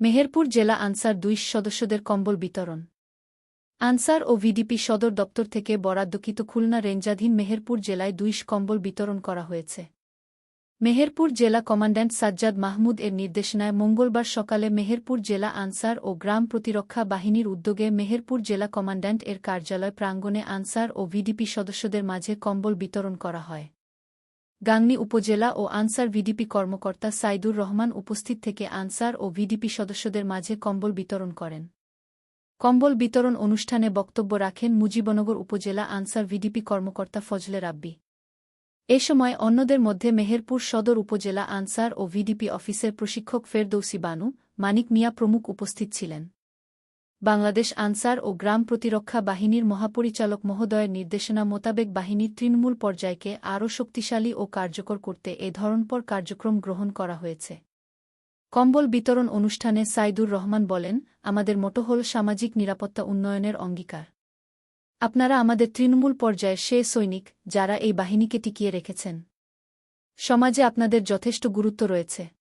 মেহেরপুর জেলা আনসার দুই সদস্যদের কম্বল বিতরণ। আনসার ও ভিডিপি সদর দপ্তর থেকে বরাদ্দকৃত খুলনা রেঞ্জাধীন মেহেরপুর জেলায় দুইশ কম্বল বিতরণ করা হয়েছে। মেহেরপুর জেলা কমান্ড্যান্ট সাজ্জাদ মাহমুদ এর নির্দেশনায় মঙ্গলবার সকালে মেহেরপুর জেলা আনসার ও গ্রাম প্রতিরক্ষা বাহিনীর উদ্যোগে মেহেরপুর জেলা কমান্ড্যান্ট এর কার্যালয় প্রাঙ্গণে আনসার ও ভিডিপি সদস্যদের মাঝে কম্বল বিতরণ করা হয়। গাংনী উপজেলা ও আনসার ভিডিপি কর্মকর্তা সাইদুর রহমান উপস্থিত থেকে আনসার ও ভিডিপি সদস্যদের মাঝে কম্বল বিতরণ করেন। কম্বল বিতরণ অনুষ্ঠানে বক্তব্য রাখেন মুজিবনগর উপজেলা আনসার ভিডিপি কর্মকর্তা ফজলে রাব্বি। এ সময় অন্যদের মধ্যে মেহেরপুর সদর উপজেলা আনসার ও ভিডিপি অফিসের প্রশিক্ষক ফেরদৌসি বানু, মানিক মিয়া প্রমুখ উপস্থিত ছিলেন। বাংলাদেশ আনসার ও গ্রাম প্রতিরক্ষা বাহিনীর মহাপরিচালক মহোদয়ের নির্দেশনা মোতাবেক বাহিনীর তৃণমূল পর্যায়কে আরও শক্তিশালী ও কার্যকর করতে এ ধরনপর কার্যক্রম গ্রহণ করা হয়েছে। কম্বল বিতরণ অনুষ্ঠানে সাইদুর রহমান বলেন, আমাদের মোটো হল সামাজিক নিরাপত্তা উন্নয়নের অঙ্গীকার। আপনারা আমাদের তৃণমূল পর্যায়ের সে সৈনিক যারা এই বাহিনীকে টিকিয়ে রেখেছেন। সমাজে আপনাদের যথেষ্ট গুরুত্ব রয়েছে।